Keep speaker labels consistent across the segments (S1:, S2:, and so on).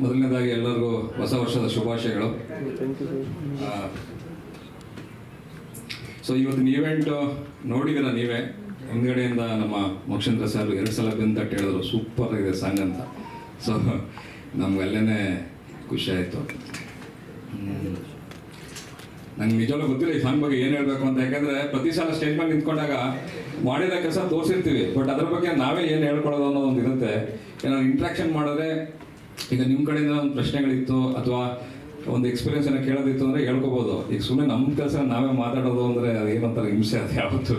S1: ಮೊದಲನೇದಾಗಿ ಎಲ್ಲರಿಗೂ ಹೊಸ ವರ್ಷದ ಶುಭಾಶಯಗಳು. ಸೊ ಇವತ್ತಿನ ಈವೆಂಟ್ ನೋಡಿದಿರ ನೀವೇ? ಹಿಂದ್ಗಡೆಯಿಂದ ನಮ್ಮ ಮೋಕ್ಷೇಂದ್ರ ಸರ್ ಎರಡು ಸಲ ಬಂದು ತಟ್ಟು ಹೇಳಿದ್ರು, ಸೂಪರ್ ಆಗಿದೆ ಸಾಂಗ್ ಅಂತ. ಸೊ ನಮ್ಗೆಲ್ಲೇ ಖುಷಿ ಆಯಿತು. ನಂಗೆ ನಿಜವಾಗ್ಲೂ ಗೊತ್ತಿಲ್ಲ ಈ ಸಾಂಗ್ ಬಗ್ಗೆ ಏನು ಹೇಳಬೇಕು ಅಂತ. ಯಾಕಂದರೆ ಪ್ರತಿ ಸಲ ಸ್ಟೇಜ್ ಮೇಲೆ ನಿಂತ್ಕೊಂಡಾಗ ಮಾಡಿದ ಕೆಲಸ ತೋರಿಸಿರ್ತೀವಿ. ಬಟ್ ಅದ್ರ ಬಗ್ಗೆ ನಾವೇ ಏನು ಹೇಳ್ಕೊಳ್ಳೋದು ಅನ್ನೋ ಒಂದು ಇರುತ್ತೆ ಏನಾದ್ರು ಇಂಟ್ರಾಕ್ಷನ್ ಮಾಡಿದ್ರೆ ಈಗ ನಿಮ್ಮ ಕಡೆಯಿಂದ ಒಂದು ಪ್ರಶ್ನೆಗಳಿತ್ತು ಅಥವಾ ಒಂದು ಎಕ್ಸ್ಪೀರಿಯನ್ಸ್ ಏನೋ ಕೇಳೋದಿತ್ತು ಅಂದ್ರೆ ಹೇಳ್ಕೋಬಹುದು ಈಗ ಸುಮ್ಮನೆ ನಮ್ಮ ಕೆಲಸ ನಾವೇ ಮಾತಾಡೋದು ಅಂದ್ರೆ ಏನಂತಾರೆ ಹಿಂಸೆ ಅದು ಯಾವತ್ತೂ.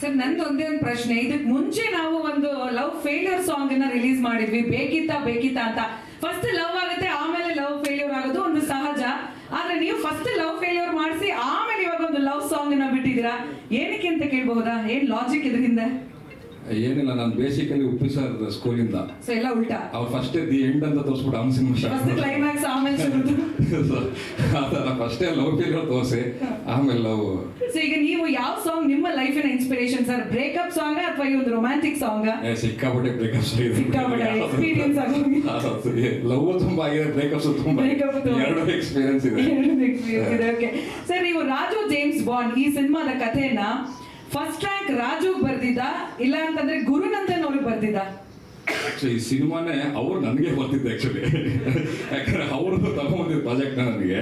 S2: ಸರ್, ನಂದು ಒಂದೇ ಒಂದು ಪ್ರಶ್ನೆ. ಇದಕ್ಕೆ ಮುಂಚೆ ನಾವು ಒಂದು ಲವ್ ಫೇಲ್ಯೂರ್ ಸಾಂಗ್ ಅನ್ನ ರಿಲೀಸ್ ಮಾಡಿದ್ವಿ. ಬೇಕಿತ್ತ ಬೇಕಿತ್ತ ಅಂತ. ಫಸ್ಟ್ ಲವ್ ಆಗುತ್ತೆ, ಆಮೇಲೆ ಲವ್ ಫೇಲ್ಯೂರ್ ಆಗೋದು ಒಂದು ಸಹಜ. ಆದ್ರೆ ನೀವು ಫಸ್ಟ್ ಲವ್ ಫೇಲ್ಯೂರ್ ಮಾಡಿಸಿ, ಆಮೇಲೆ ಇವಾಗ ಒಂದು ಲವ್ ಸಾಂಗ್ ಅನ್ನ ಬಿಟ್ಟಿದ್ದೀರಾ? ಏನಕ್ಕೆ ಅಂತ ಕೇಳಬಹುದಾ ಏನ್ ಲಾಜಿಕ್ ಇದರಿಂದ
S1: ಏನಿಲ್ಲ ನಾನು ಬೇಸಿಕಲಿ ಉಪ್ಪಿ ಸರ್ ಸ್ಕೂಲಿಂದ
S2: ಸೊ ಎಲ್ಲ ಉಲ್ಟಾ?
S1: ಅವ್ರು ಫಸ್ಟ್ ದಿ ಎಂಡ್ ಅಂತ ತೋರಿಸ್ಬಿಟ್ಟು ಅವ್ನ ಸಿನಿಮಾ
S2: ಫಸ್ಟ್ ಕ್ಲೈಮ್ಯಾಕ್ಸ್ ಆಮೇಲೆ ಶುರು
S1: ಆ ಥರ ಫಸ್ಟೇ ಲವ್ ಫೀಲಿಯರ್ ತೋರಿಸಿ ಆಮೇಲೆ ಲವ್
S2: ಸೊ ಈಗ ನೀವು ಯಾವ ಸಾಂಗ್ ನಿಮ್ಮ ಲೈಫಿನ ಇನ್ಸ್ಪಿರೇಷನ್ ಸರ್ ಬ್ರೇಕಪ್ ಸಾಂಗ್ ಅಥವಾ ಈ ಒಂದು ರೊಮ್ಯಾಂಟಿಕ್ ಸಾಂಗ್
S1: ಸಿಕ್ಕಾಪಟ್ಟೆ ಬ್ರೇಕಪ್
S2: ಸಿಕ್ಕಾಪಟ್ಟೆ experience ಆಗೋಗಿ.
S1: ಲವ್ ತುಂಬಾ ಆಗಿದೆ ಬ್ರೇಕಪ್ಸ್ ತುಂಬಾ
S2: ಎಕ್ಸ್‌ಪೀರಿಯನ್ಸ್ ತುಂಬಾ.
S1: ಎರಡು ಎಕ್ಸ್ಪೀರಿಯನ್ಸ್ ಇದೆ.
S2: ಸರ್ ನೀವು ರಾಜು ಜೇಮ್ಸ್ ಬಾಂಡ್ ಈ ಸಿನಿಮಾದ ಕಥೆಯನ್ನ ಫಸ್ಟ್ ರ್ಯಾಂಕ್ ರಾಜು ಬರ್ದಿದ್ದ ಇಲ್ಲ ಅಂತಂದ್ರೆ ಗುರುನಂದನ್ ಅವ್ರಿಗೆ ಬರ್ದಿದ್ದ.
S1: ಆಕ್ಚುಲಿ ಈ ಸಿನಿಮಾನೇ ಅವ್ರು ನನಗೆ ಬರ್ತಿದ್ದೆ ಆಕ್ಚುಲಿ ಯಾಕಂದ್ರೆ ಅವರು ತಗೊಂಡಿದ್ದ ಪ್ರಾಜೆಕ್ಟ್ನ ನನಗೆ.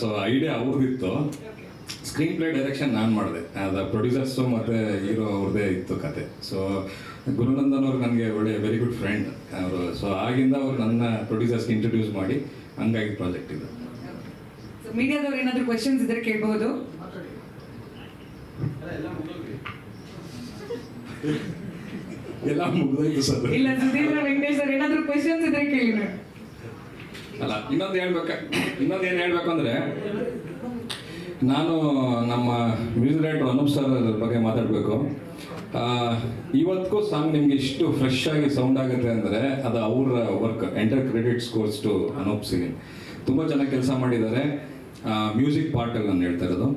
S1: ಸೊ ಐಡಿಯಾ ಅವ್ರದ್ದಿತ್ತು. ಸ್ಕ್ರೀನ್ ಪ್ಲೇ ಡೈರೆಕ್ಷನ್ ನಾನು ಮಾಡಿದೆ. ಅದು ಪ್ರೊಡ್ಯೂಸರ್ಸು ಮತ್ತು ಹೀರೋ ಅವ್ರದ್ದೇ ಇತ್ತು ಕತೆ. ಸೊ ಗುರುನಂದನ್ ಅವ್ರು ನನಗೆ ಒಳ್ಳೆ ವೆರಿ ಗುಡ್ ಫ್ರೆಂಡ್ ಅವರು. ಸೊ ಆಗಿಂದ ಅವ್ರು ನನ್ನ ಪ್ರೊಡ್ಯೂಸರ್ಸ್ಗೆ ಇಂಟ್ರೊಡ್ಯೂಸ್ ಮಾಡಿ ಹಂಗಾಗಿ ಪ್ರಾಜೆಕ್ಟ್ ಇದು.
S2: ಮೀಡಿಯಾದವ್ರು ಏನಾದರೂ ಕ್ವೆಶನ್ಸ್ ಇದ್ರೆ ಕೇಳಬಹುದು
S1: ಎಲ್ಲ ಮುಗಿದೋಯ್ತು ಸರ್.
S2: ಇಲ್ಲ ಸುಧೀಂದ್ರ ವೆಂಕಟೇಶ್ ಸರ್ ಏನಾದ್ರೂ ಕ್ವೆಶನ್ಸ್ ಇದ್ರೆ ಕೇಳಿ
S1: ಅಲ್ಲ ಇನ್ನೊಂದು ಹೇಳ್ಬೇಕ ಇನ್ನೊಂದು ಏನು ಹೇಳ್ಬೇಕು ಅಂದ್ರೆ ನಾನು ನಮ್ಮ ಮ್ಯೂಸಿಕ್ ಡೈರೆಕ್ಟರ್ ಅನೂಪ್ ಸರ್ ಅದ್ರ ಬಗ್ಗೆ ಮಾತಾಡಬೇಕು. ಇವತ್ತಿಗೂ ಸಾಂಗ್ ನಿಮ್ಗೆ ಇಷ್ಟು ಫ್ರೆಶ್ ಆಗಿ ಸೌಂಡ್ ಆಗುತ್ತೆ ಅಂದರೆ ಅದು ಅವ್ರ work enter credit scores to Anoop Singh ತುಂಬ ಚೆನ್ನಾಗಿ ಕೆಲಸ ಮಾಡಿದ್ದಾರೆ. ಮ್ಯೂಸಿಕ್ ಪಾರ್ಟಲ್ಲಿ ನಾನು ಹೇಳ್ತಾ ಇರೋದು.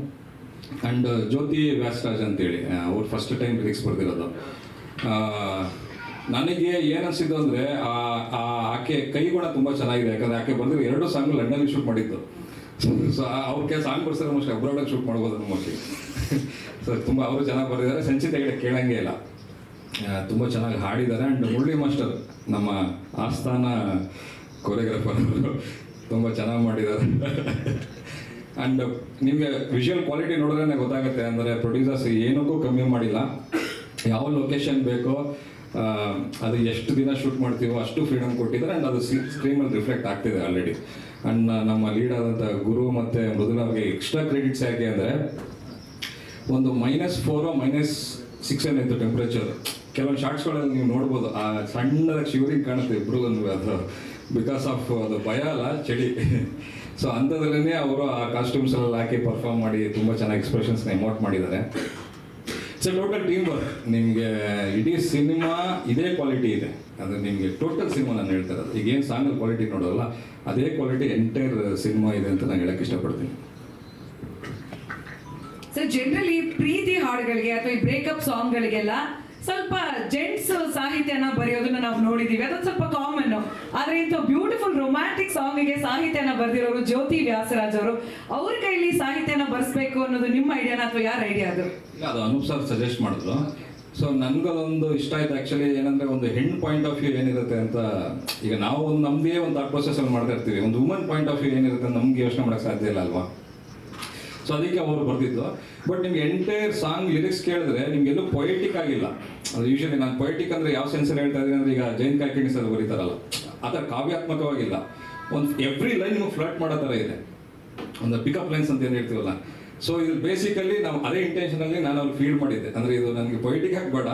S1: ಆ್ಯಂಡ್ ಜ್ಯೋತಿ ವ್ಯಾಸರಾಜ್ ಅಂತೇಳಿ ಅವ್ರು ಫಸ್ಟ್ ಟೈಮ್ ಲಿರಿಕ್ಸ್ ಬರ್ತಿರೋದು ಆ, ನನಗೆ ಏನು ಅನ್ಸಿದ್ದು ಅಂದರೆ ಆಕೆ ಕೈಗುಣ ತುಂಬ ಚೆನ್ನಾಗಿದೆ ಯಾಕಂದ್ರೆ ಆಕೆ ಬಂದಿರೋ ಎರಡು ಸಾಂಗ್ ಲಂಡನ್ಗೆ ಶೂಟ್ ಮಾಡಿದ್ದು. ಸೊ ಅವ್ರಿಗೆ ಸಾಂಗ್ ಬರ್ಸಿದ್ರೆ ಮೋಸ್ಟ್ಲಿ ಅಬ್ರಾಡಾಗಿ ಶೂಟ್ ಮಾಡ್ಬೋದು ಮೋಸ್ಟ್ಲಿ ಸರ್ ತುಂಬ ಅವರು ಚೆನ್ನಾಗಿ ಬರೆದಿದ್ದಾರೆ. ಸಂಚಿತ ಹೇಳಿ ಕೇಳಂಗೆ ಇಲ್ಲ. ಆ, ತುಂಬ ಚೆನ್ನಾಗಿ ಹಾಡಿದ್ದಾರೆ. ಆ್ಯಂಡ್ ಮುರಳಿ ಮಾಸ್ಟರ್ ನಮ್ಮ ಆಸ್ಥಾನ ಕೊರಿಯೋಗ್ರಾಫರ್ ಅವರು ತುಂಬ ಚೆನ್ನಾಗಿ ಮಾಡಿದ್ದಾರೆ. ಆ್ಯಂಡ್ ನಿಮಗೆ ವಿಜುವಲ್ ಕ್ವಾಲಿಟಿ ನೋಡಿದ್ರೆ ಗೊತ್ತಾಗುತ್ತೆ, ಅಂದರೆ ಪ್ರೊಡ್ಯೂಸರ್ಸ್ ಏನಕ್ಕೂ ಕಮ್ಮಿ ಮಾಡಿಲ್ಲ. ಯಾವ ಲೊಕೇಶನ್ ಬೇಕೋ ಅದು ಎಷ್ಟು ದಿನ ಶೂಟ್ ಮಾಡ್ತೀವೋ ಅಷ್ಟು ಫ್ರೀಡಮ್ ಕೊಟ್ಟಿದ್ದಾರೆ ಆ್ಯಂಡ್ ಅದು ಸ್ಕ್ರೀನಲ್ಲಿ ರಿಫ್ಲೆಕ್ಟ್ ಆಗ್ತಿದೆ ಆಲ್ರೆಡಿ ಆ್ಯಂಡ್ ನಮ್ಮ ಲೀಡ್ ಆದಂಥ ಗುರು ಮತ್ತು ಮೃದುಲ ಅವ್ರಿಗೆ ಎಕ್ಸ್ಟ್ರಾ ಕ್ರೆಡಿಟ್ಸ್ ಯಾಕೆ ಅಂದರೆ, ಒಂದು ಮೈನಸ್ ಫೋರು ಮೈನಸ್ ಸಿಕ್ಸ್ ಇತ್ತು ಟೆಂಪ್ರೇಚರ್ ಕೆಲವೊಂದು ಶಾರ್ಟ್ಸ್ಗಳಲ್ಲಿ ನೀವು ನೋಡ್ಬೋದು, ಆ ಸಣ್ಣದಾಗಿ ಶಿವರಿಂಗ್ ಕಾಣುತ್ತೆ ಇಬ್ಬರು ಅದು. ಬಿಕಾಸ್ ಆಫ್ ಅದು ಭಯ ಅಲ್ಲ, ಚಳಿ. ಸೊ ಅಂಥದ್ರಲ್ಲೇ ಅವರು ಆ ಕಾಸ್ಟ್ಯೂಮ್ಸ್ ಎಲ್ಲ ಹಾಕಿ ಪರ್ಫಾರ್ಮ್ ಮಾಡಿ ತುಂಬ ಚೆನ್ನಾಗಿ ಎಕ್ಸ್ಪ್ರೆಷನ್ಸ್ನ ಎಮೋಟ್ ಮಾಡಿದ್ದಾರೆ. ಸೊ ಟೋಟಲ್ ಟೀಮ್ ವರ್ಕ್ ನಿಮಗೆ ಇಡೀ ಸಿನಿಮಾ ಇದೇ ಕ್ವಾಲಿಟಿ ಇದೆ. ಅದು ನಿಮಗೆ ಟೋಟಲ್ ಸಿನಿಮಾ ನಾನು ಹೇಳ್ತಾ ಇರೋದು. ಈಗ ಏನು ಸಾಂಗ್ ಕ್ವಾಲಿಟಿ ನೋಡೋಲ್ಲ ಅದೇ ಕ್ವಾಲಿಟಿ ಎಂಟೈರ್ ಸಿನಿಮಾ ಇದೆ ಅಂತ ನಾನು ಹೇಳಕ್ಕೆ ಇಷ್ಟಪಡ್ತೀನಿ.
S2: ಸರ್ ಜನರಲಿ ಪ್ರೀತಿ ಹಾಡುಗಳಿಗೆ ಅಥವಾ ಈ ಬ್ರೇಕಪ್ ಸಾಂಗ್ಗಳಿಗೆಲ್ಲ ಸ್ವಲ್ಪ ಜೆಂಟ್ಸ್ ಸಾಹಿತ್ಯನ ಬರೆಯೋದನ್ನ ನಾವು ನೋಡಿದೀವಿ. ಅದೊಂದು ಸ್ವಲ್ಪ ಕಾಮನ್ ಆದ್ರೆ ಇಂಥ ಬ್ಯೂಟಿಫುಲ್ ರೊಮ್ಯಾಂಟಿಕ್ ಸಾಂಗಿಗೆ ಸಾಹಿತ್ಯನ ಬರೆದಿರೋರು ಜ್ಯೋತಿ ವ್ಯಾಸರಾಜ್ ಅವರು, ಅವ್ರ ಕೈಲಿ ಸಾಹಿತ್ಯನ ಬರ್ಸ್ಬೇಕು ಅನ್ನೋದು ನಿಮ್ಮ ಐಡಿಯಾನ ಅಥವಾ ಯಾರ ಐಡಿಯಾ ಅದು?
S1: ಇಲ್ಲ, ಅದು ಅನೂಪ್ ಸರ್ ಸಜೆಸ್ಟ್ ಮಾಡಿದ್ರು. ಸೊ ನನಗದೊಂದು ಇಷ್ಟ ಆಯ್ತು ಆ್ಯಕ್ಚುಲಿ ಏನಂದ್ರೆ ಒಂದು ಹೆಣ್ಣು ಪಾಯಿಂಟ್ ಆಫ್ ವ್ಯೂ ಏನಿರುತ್ತೆ ಅಂತ, ಈಗ ನಾವು ಒಂದು ನಮ್ದೇ ಒಂದು ಥಾಟ್ ಪ್ರೊಸೆಸ್ ಅಲ್ಲಿ ಮಾಡ್ತಾ ಇರ್ತೀವಿ. ಒಂದು ವುಮನ್ ಪಾಯಿಂಟ್ ಆಫ್ ವ್ಯೂ ಏನಿರುತ್ತೆ ನಮ್ಗೆ ಯೋಚನೆ ಮಾಡೋಕೆ ಸಾಧ್ಯ ಇಲ್ಲ ಅಲ್ವಾ? ಸೊ ಅದಕ್ಕೆ ಅವರು ಬರ್ತಿದ್ದು ಬಟ್ ನಿಮ್ಗೆ ಎಂಟೈರ್ ಸಾಂಗ್ ಲಿರಿಕ್ಸ್ ಕೇಳಿದ್ರೆ ನಿಮ್ಗೆಲ್ಲೂ ಪೊಯೆಟಿಕ್ ಆಗಿಲ್ಲ. ಅದು ಯೂಶಲಿ ನಾನು ಪೊಯಿಟಿಕ್ ಅಂದ್ರೆ ಯಾವ ಸೆನ್ಸಲ್ಲಿ ಹೇಳ್ತಾ ಇದ್ದೀನಿ ಅಂದ್ರೆ ಈಗ ಜೈನ್ ಕಾಕಿಣಿಸ್ ಸರ್ ಬರೀತಾರಲ್ಲ, ಆ ಥರ ಕಾವ್ಯಾತ್ಮಕವಾಗಿಲ್ಲ. ಒಂದು ಎವ್ರಿ ಲೈನ್ ನಿಮಗೆ ಫ್ಲಾಟ್ ಮಾಡೋ ಥರ ಇದೆ. ಒಂದು ಪಿಕಪ್ ಲೈನ್ಸ್ ಅಂತ ಏನು ಹೇಳ್ತೀವಲ್ಲ. ಸೊ ಇದು ಬೇಸಿಕಲಿ ನಾವು ಅದೇ ಇಂಟೆನ್ಷನಲ್ಲಿ ನಾನು ಅವ್ರು ಫೀಲ್ ಮಾಡಿದ್ದೆ. ಅಂದ್ರೆ ಇದು ನನಗೆ ಪೊಯಿಟಿಕ್ ಆಗಬೇಡ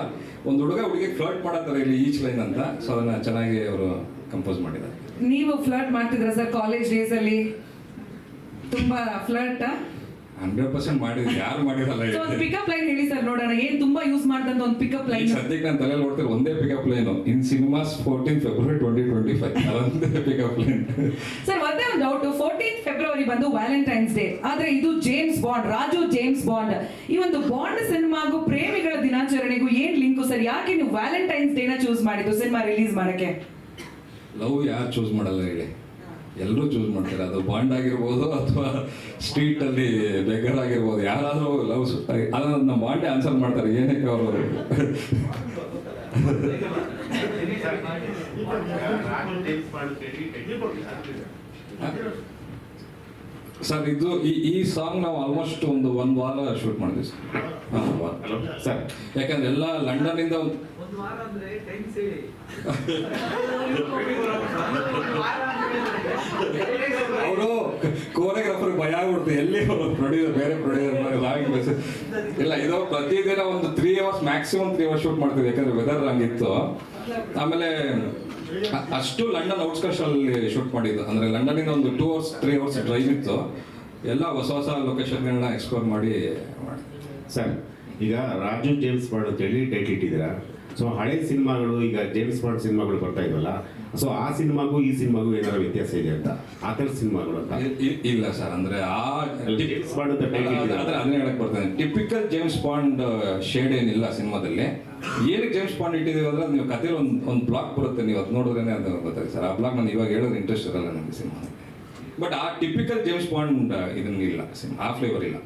S1: ಒಂದು ಹುಡುಗ ಹುಡುಗಿ ಫ್ಲರ್ಟ್ ಮಾಡೋ ಥರ ಇಲ್ಲಿ ಈಚ್ ಲೈನ್ ಅಂತ. ಸೊ ಅದನ್ನ ಚೆನ್ನಾಗಿ ಅವರು ಕಂಪೋಸ್ ಮಾಡಿದ್ದಾರೆ.
S2: ನೀವು ಫ್ಲರ್ಟ್ ಮಾಡ್ತಿದ್ರ ಸರ್ ಕಾಲೇಜ್ ಡೇಸ್ ಅಲ್ಲಿ? ತುಂಬಾ ಫ್ಲರ್ಟ್
S1: ಹಂಡ್ರೆಡ್ ಪರ್ಸೆಂಟ್ ಮಾಡಿದ್ರು ಯಾರು ಮಾಡಿರಲ್ಲ
S2: ಸೊ ಒಂದು ಪಿಕಪ್ ಲೈನ್ ಹೇಳಿ ಸರ್ ನೋಡೋಣ ಏನ್ ತುಂಬಾ ಯೂಸ್ ಮಾಡ್ದಂತ ಒಂದು ಪಿಕಪ್ ಲೈನ್
S1: ಸದ್ಯಕ್ಕೆ ನಾನು ತಲೆ ನೋಡ್ತಿರೋ ಒಂದೇ pickup line in cinemas fourteen February twenty twenty five ಅದೊಂದೇ ಪಿಕಪ್ ಲೈನ್
S2: ಸರ್ ಮತ್ತೆ ಒಂದು ಡೌಟ್ ಫೋರ್ಟೀನ್ ಫೆಬ್ರವರಿ ಬಂದು ವ್ಯಾಲೆಂಟೈನ್ಸ್ ಡೇ ಆದ್ರೆ ಇದು James Bond Raju James Bond ಈ ಒಂದು ಬಾಂಡ್ ಸಿನಿಮಾಗೂ ಪ್ರೇಮಿಗಳ ದಿನಾಚರಣೆಗೂ ಏನ್ ಲಿಂಕು ಸರ್? ಯಾಕೆ ನೀವು ವ್ಯಾಲೆಂಟೈನ್ಸ್ ಡೇನ ಚೂಸ್ ಮಾಡಿದ್ದು ಸಿನಿಮಾ ರಿಲೀಸ್ ಮಾಡಕ್ಕೆ?
S1: ಲವ್ ಯಾರು ಚೂಸ್ ಮಾಡಲ್ಲ ಹೇಳಿ? ಎಲ್ಲರೂ ಚೂಸ್ ಮಾಡ್ತಾರೆ. ಅದು ಬಾಂಡ್ ಆಗಿರ್ಬೋದು ಅಥವಾ ಸ್ಟ್ರೀಟಲ್ಲಿ ಬೆಗರ್ ಆಗಿರ್ಬೋದು ಯಾರಾದರೂ ಲವ್ ಅದನ್ನ ನಮ್ಮ ಬಾಂಡೆ ಆನ್ಸರ್ ಮಾಡ್ತಾರೆ. ಏನಕ್ಕೆ ಅವರು ಸರ್ ಇದು ಈ ಈ ಸಾಂಗ್ ನಾವು ಆಲ್ಮೋಸ್ಟ್ ಒಂದು ಒಂದು ವಾರ ಶೂಟ್ ಮಾಡಿದ್ವಿ ಸರ್ ಯಾಕಂದ್ರೆ ಎಲ್ಲ ಲಂಡನ್ ಒಂದು ಅವರು ಕೋರಿಯೋಗ್ರಾಫರ್ ಭಯ ಆಗ್ಬಿಡ್ತು. ಎಲ್ಲಿ ಪ್ರೊಡ್ಯೂಸರ್ ಬೇರೆ ಪ್ರೊಡ್ಯೂಸರ್ ರಾಂಗ್ ಮೆಸೇಜ್ ಇಲ್ಲ ಇದು ಪ್ರತಿದಿನ ಒಂದು three hours maximum three hours shoot ಮಾಡ್ತಿದ್ವಿ ಯಾಕಂದ್ರೆ ವೆದರ್ ಹಂಗಿತ್ತು. ಆಮೇಲೆ ಅಷ್ಟು ಲಂಡನ್ ಔಟ್ಸ್ಕರ್ಸ್ ಅಲ್ಲಿ ಶೂಟ್ ಮಾಡಿದ್ದು. ಅಂದ್ರೆ ಲಂಡನ್ನಿಂದ ಒಂದು two hours three hours drive ಇತ್ತು. ಎಲ್ಲ ಹೊಸ ಹೊಸ ಲೊಕೇಶನ್ಗಳನ್ನ ಎಕ್ಸ್ಪ್ಲೋರ್ ಮಾಡಿ ಮಾಡಿ
S3: ಸರ್ ಈಗ ರಾಜು ಜೇಮ್ಸ್ ಮಾಡೋದು ಅಂತೇಳಿ ಟೈಟ್ ಇಟ್ಟಿದ್ದೀರಾ ಸೊ ಹಳೆ ಸಿನಿಮಾಗಳು ಈಗ ಜೇಮ್ಸ್ ಬಾಂಡ್ ಸಿನಿಮಾಗಳು ಬರ್ತಾ ಇದ್ವಲ್ಲ ಸೊ ಆ ಸಿನಿಮಾಗೂ ಈ ಸಿನಿಮಾಗೂ ಏನಾದ್ರು ವ್ಯತ್ಯಾಸ ಇದೆ ಅಂತ? ಆ ಥರ ಸಿನಿಮಾಗಳು ಅಂತ?
S1: ಇಲ್ಲ ಸರ್ ಅಂದ್ರೆ ಆ
S3: ಜೇಮ್ಸ್ ಬಾಂಡ್ ಅಂತ title ಇದೆ.
S1: ಅದ್ರ ಅದನ್ನ ಹೇಳಕ್ ಬರ್ತಾನೆ ಟಿಪಿಕಲ್ ಜೇಮ್ಸ್ ಬಾಂಡ್ ಶೇಡ್ ಏನಿಲ್ಲ ಸಿನಿಮಾದಲ್ಲಿ. ಏನಕ್ಕೆ ಜೇಮ್ಸ್ ಬಾಂಡ್ ಇಟ್ಟಿದೀವಿ ಅಂದ್ರೆ ನೀವು ಕಥೆಲಿ ಒಂದು ಒಂದು ಬ್ಲಾಕ್ ಬರುತ್ತೆ ನೀವು ಅದು ನೋಡಿದ್ರೇನೆ ಅದು ಗೊತ್ತಾಗುತ್ತೆ ಸರ್. ಆ ಬ್ಲಾಕ್ ನಾನು ಇವಾಗ ಹೇಳೋದು ಇಂಟ್ರೆಸ್ಟ್ ಇರಲ್ಲ ನನಗೆ ಸಿನಿಮಾ. ಬಟ್ ಆ ಟಿಪಿಕಲ್ ಜೇಮ್ಸ್ ಬಾಂಡ್ ಇದನ್ನ ಇಲ್ಲ ಸಿನಿಮಾ ಆ ಫ್ಲೇವರ್ ಇಲ್ಲ.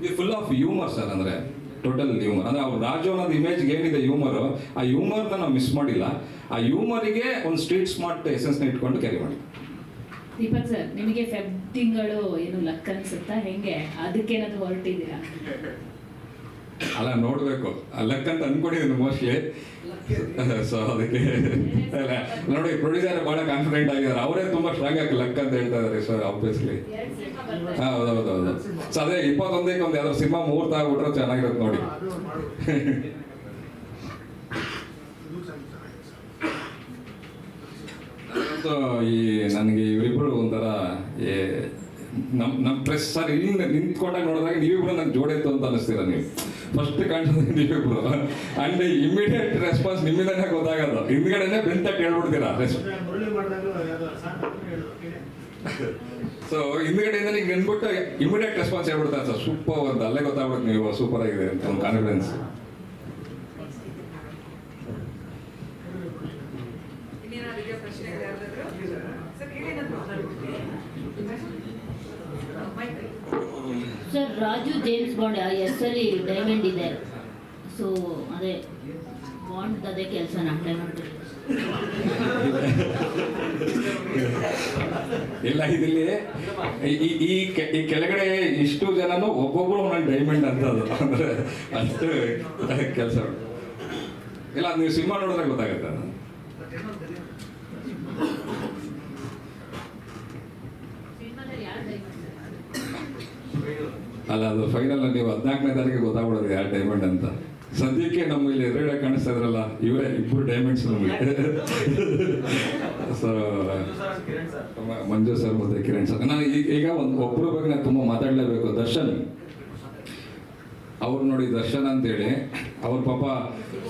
S1: ಇದು ಫುಲ್ ಆಫ್ ಹ್ಯೂಮರ್ ಸರ್ ಅಂದ್ರೆ ಟೋಟಲ್ ಹ್ಯೂಮರ್ ಅಂದ್ರೆ ಅವ್ರು ರಾಜು ಅನ್ನೋದು ಇಮೇಜ್ ಏನಿದೆ ಹ್ಯೂಮರ್ ಆ ಹ್ಯೂಮರ್ನ ನಾವು ಮಿಸ್ ಮಾಡಿಲ್ಲ. ಆ ಹ್ಯೂಮರಿಗೆ ಒಂದು ಸ್ಟ್ರೀಟ್ ಸ್ಮಾರ್ಟ್ ಎಸೆನ್ಸ್ನ ಇಟ್ಕೊಂಡು ಕ್ಯಾರಿ ಮಾಡಿ.
S4: ದೀಪಕ್ ಸರ್, ನಿಮಗೆ ಫೆಬ್ ತಿಂಗಳು ಏನು ಲಕ್ ಅನ್ಸುತ್ತಾ? ಹೆಂಗೆ? ಅದಕ್ಕೇನಾದ್ರು ಹೊರಟಿದ್ದೀರಾ?
S1: ಅಲ್ಲ ನೋಡ್ಬೇಕು. ಲಕ್ ಅಂತ ಅನ್ಕೊಂಡಿದ್ದೀನಿ ಮೋಸ್ಟ್ಲಿ ಸೊ ಅದಕ್ಕೆ ಅಲ್ಲ, ನೋಡಿ ಪ್ರೊಡ್ಯೂಸರ್ ಬಹಳ ಕಾನ್ಫಿಡೆಂಟ್ ಆಗಿದ್ದಾರೆ. ಅವರೇ ತುಂಬಾ ಸ್ಟ್ರಾಂಗ್ ಆಗಿ ಲಕ್ ಅಂತ ಹೇಳ್ತಾ ಇದಾರೆ ಸರ್ ಆಬ್ವಿಯಸ್ಲಿ ಹೌದು ಹೌದು ಸೊ ಅದೇ ಇಪ್ಪತ್ತೊಂದಕ್ಕೆ ಒಂದು ಯಾವ್ದಾದ್ರು ಸಿನಿಮಾ ಮುಹೂರ್ತ ಆಗ್ಬಿಟ್ರೆ ಚೆನ್ನಾಗಿರುತ್ತೆ ನೋಡಿ. ಈ ನನಗೆ ಇವರಿಬ್ರು ಒಂಥರ ಏ, ನಮ್ ನಮ್ಮ ಪ್ರೆಸ್ ಸರ್ ಇಲ್ಲಿ ನಿಂತ್ಕೊಂಡಾಗ ನೋಡಿದಾಗ ನೀವಿಬ್ರು ನಂಗೆ ಜೋಡಿತ್ತು ಅಂತ ಅನಿಸ್ತೀರಾ ನೀವು? ಫಸ್ಟ್ ಕಾಣಿಸೋದು ನೀವಿಬ್ರು ಅಂಡ್ ಇಮಿಡಿಯೇಟ್ ರೆಸ್ಪಾನ್ಸ್ ನಿಮ್ಮಿಂದನೇ ಗೊತ್ತಾಗೋದು. ಹಿಂದ್ಗಡೆನೆ ಬೆಂತ
S5: ಹೇಳಿದ್ರು
S1: ಸೊ ಹಿಂದ್ಗಡೆಯಿಂದ ನಿಂಗೆ ನೆನ್ಬಿಟ್ಟು ಇಮಿಡಿಯೇಟ್ ರೆಸ್ಪಾನ್ಸ್ ಹೇಳ್ಬಿಡ್ತಾರೆ ಸರ್ ಸೂಪರ್ ಅಂತ, ಅಲ್ಲೇ ಗೊತ್ತಾಗ್ಬಿಡುತ್ತೆ ನೀವು ಸೂಪರ್ ಆಗಿದೆ ಅಂತ ಒಂದು confidence
S2: sir,
S6: Raju James Bond ಆ ಅಲ್ಲಿ ಡೈಮಂಡ್ ಇದೆ. ಸೊ ಅದೇ ಬಾಂಡ್ ಅದೇ ಕೆಲಸ ಡೈಮಂಡ್
S1: ಇಲ್ಲ ಇದಿಲ್ಲಿ ಈ- ಈ- ಕೆಳಗಡೆ ಇಷ್ಟು ಜನನು ಒಬ್ಬೊಬ್ರು ಒಂದೊಂದು ಡೈಮಂಡ್ ಅಂತ ಅದು. ಅಂದ್ರೆ ಅಷ್ಟು ಕೆಲಸ ಇಲ್ಲ, ನೀವು ಸಿನಿಮಾ ನೋಡಿದ್ರೆ ಗೊತ್ತಾಗುತ್ತೆ ಅದು. ಅಲ್ಲ ಅದು ಫೈನಲ್ ನೀವು ಹದಿನಾಲ್ಕನೇ ತಾರೀಕು ಗೊತ್ತಾಗ್ಬಿಡೋದು ಯಾರು ಡೈಮಂಡ್ ಅಂತ. ಸದ್ಯಕ್ಕೆ ನಮ್ಮ ಇಲ್ಲಿ ಎದುರುಗಡೆ ಕಾಣಿಸ್ತಾ ಇದ್ರಲ್ಲ ಇವರೇ ಇಬ್ಬರು ಡೈಮಂಡ್ಸ್ ನಮಗೆ. So
S5: sir.
S1: ಮಂಜು ಸರ್ ಮತ್ತೆ ಕಿರಣ್ ಸರ್. ನಾನು ಈಗ ಒಂದು ಒಬ್ಬರ ಬಗ್ಗೆ ನಾನು ತುಂಬ ಮಾತಾಡಲೇಬೇಕು. ದರ್ಶನ್ ಅವ್ರು ನೋಡಿ ದರ್ಶನ್ ಅಂತೇಳಿ, ಅವ್ರ ಪಾಪ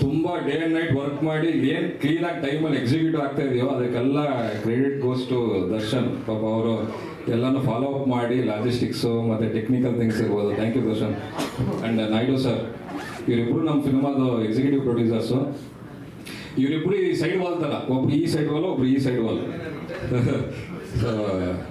S1: ತುಂಬಾ ಡೇ ಅಂಡ್ ನೈಟ್ ವರ್ಕ್ ಮಾಡಿ ಏನ್ ಕ್ಲೀನ್ ಆಗಿ ಟೈಮಲ್ಲಿ ಎಕ್ಸಿಕ್ಯೂಟ್ ಆಗ್ತಾ ಇದೆಯೋ ಅದಕ್ಕೆಲ್ಲ ಕ್ರೆಡಿಟ್ ಟು ದರ್ಶನ್. ಪಾಪ ಅವರು ಎಲ್ಲಾನು ಫಾಲೋ ಅಪ್ ಮಾಡಿ ಲಾಜಿಸ್ಟಿಕ್ಸು ಮತ್ತೆ ಟೆಕ್ನಿಕಲ್ ಥಿಂಗ್ಸ್ ಇರ್ಬೋದು. Thank you Darshan. And Naidu sir ಇವರಿಬ್ರು ನಮ್ಮ ಸಿನಿಮಾದ ಎಕ್ಸಿಕ್ಯೂಟಿವ್ ಪ್ರೊಡ್ಯೂಸರ್ಸು ಇವರಿಬ್ರು ಈ ಸೈಡ್ ವಾಲ್ ತರ ಒಬ್ರು ಈ ಸೈಡ್ ವಾಲ್ ಒಬ್ರು ಈ ಸೈಡ್ ವಾಲ್